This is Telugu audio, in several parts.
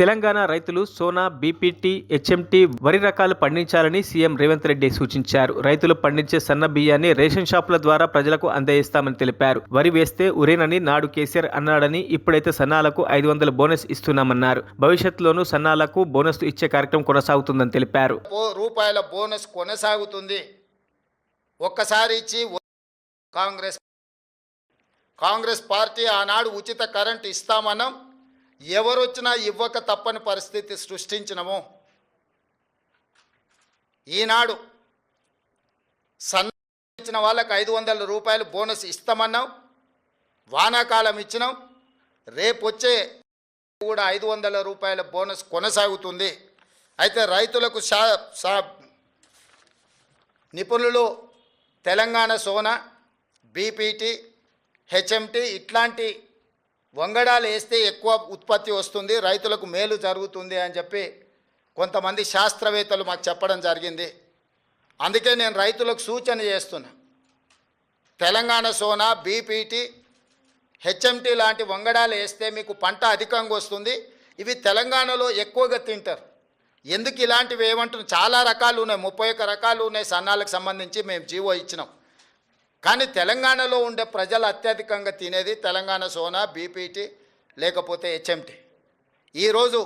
తెలంగాణ రైతులు సోనా బీపీటీ హెచ్ఎంటీ వరి రకాలు పండించాలని సీఎం రేవంత్ రెడ్డి సూచించారు. రైతులు పండించే సన్న బియ్యాన్ని రేషన్ షాపుల ద్వారా ప్రజలకు అందజేస్తామని తెలిపారు. వరి వేస్తే ఉరేనని నాడు కేసీఆర్ అన్నాడని ఇప్పుడైతే సన్నాలకు ఐదు వందల బోనస్ ఇస్తున్నామన్నారు. భవిష్యత్తులోనూ సన్నాలకు బోనస్ ఇచ్చే కార్యక్రమం కొనసాగుతుందని తెలిపారు. రూపాయల బోనస్ కొనసాగుతుంది. ఒక్కసారి ఇచ్చి కాంగ్రెస్ కాంగ్రెస్ పార్టీ ఆనాడు ఉచిత కరెంట్ ఇస్తామన్నాం. ఎవరొచ్చినా ఇవ్వక తప్పని పరిస్థితి సృష్టించినము. ఈనాడు సన్న వాళ్ళకి ఐదు వందల రూపాయలు బోనస్ ఇస్తామన్నాం వానాకాలం ఇచ్చినాం రేపు వచ్చే కూడా ఐదు వందల రూపాయల బోనస్ కొనసాగుతుంది. అయితే రైతులకు షా షా నిపుణులు తెలంగాణ సోనా బీపీటీ హెచ్ఎంటీ ఇట్లాంటి వంగడాలు వేస్తే ఎక్కువ ఉత్పత్తి వస్తుంది రైతులకు మేలు జరుగుతుంది అని చెప్పి కొంతమంది శాస్త్రవేత్తలు మాకు చెప్పడం జరిగింది. అందుకే నేను రైతులకు సూచన చేస్తున్నా. తెలంగాణ సోనా బీపీటీ హెచ్ఎంటీ లాంటి వంగడాలు వేస్తే మీకు పంట అధికంగా వస్తుంది. ఇవి తెలంగాణలో ఎక్కువగా తింటారు. ఎందుకు ఇలాంటివి ఏమంటున్నాం? చాలా రకాలు ఉన్నాయి. ముప్పై ఒక్క రకాలు ఉన్నాయి సన్నాలకు సంబంధించి మేము జీవో ఇచ్చినాం. కానీ తెలంగాణలో ఉండే ప్రజలు అత్యధికంగా తినేది తెలంగాణ సోనా బీపీటీ లేకపోతే హెచ్ఎంటీ. ఈరోజు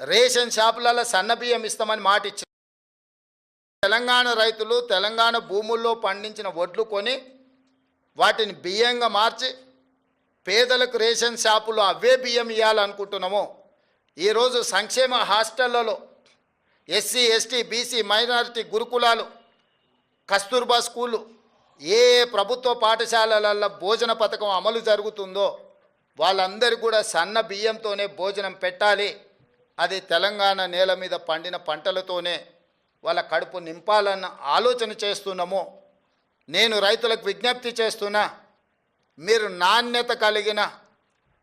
రేషన్ షాపులలో సన్న బియ్యం ఇస్తామని మాట ఇచ్చారు తెలంగాణ రైతులు తెలంగాణ భూముల్లో పండించిన వడ్లు కొని వాటిని బియ్యంగా మార్చి పేదలకు రేషన్ షాపులో అవే బియ్యం ఇవ్వాలనుకుంటున్నాము ఈరోజు సంక్షేమ హాస్టళ్ళలో ఎస్సీ ఎస్టీ బీసీ మైనారిటీ గురుకులాలు కస్తూర్బా స్కూళ్ళు ఏ ప్రభుత్వ పాఠశాలలలో భోజన పథకం అమలు జరుగుతుందో వాళ్ళందరూ కూడా సన్న బియ్యంతోనే భోజనం పెట్టాలి. అది తెలంగాణ నేల మీద పండిన పంటలతోనే వాళ్ళ కడుపు నింపాలన్న ఆలోచన చేస్తున్నాము. నేను రైతులకు విజ్ఞప్తి చేస్తున్నా మీరు నాణ్యత కలిగిన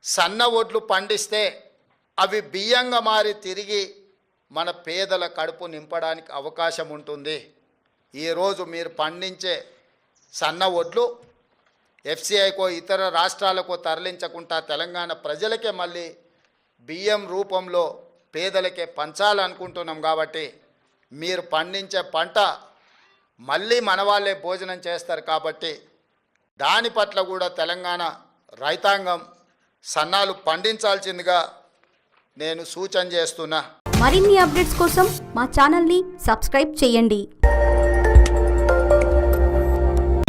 సన్న ఒడ్లు పండిస్తే అవి బియ్యంగా మారి తిరిగి మన పేదల కడుపు నింపడానికి అవకాశం ఉంటుంది. ఈరోజు మీరు పండించే సన్న ఒడ్లు ఎఫ్సిఐకో ఇతర రాష్ట్రాలకు తరలించకుండా తెలంగాణ ప్రజలకే మళ్ళీ బియ్యం రూపంలో పేదలకే పంచాలనుకుంటున్నాం కాబట్టి మీరు పండించే పంట మళ్ళీ మన వాళ్ళే భోజనం చేస్తారు కాబట్టి దాని పట్ల కూడా తెలంగాణ రైతాంగం సన్నాలు పండించాల్సిందిగా నేను సూచన చేస్తున్నా. మరిన్ని అప్డేట్స్ కోసం మా ఛానల్ని సబ్స్క్రైబ్ చేయండి.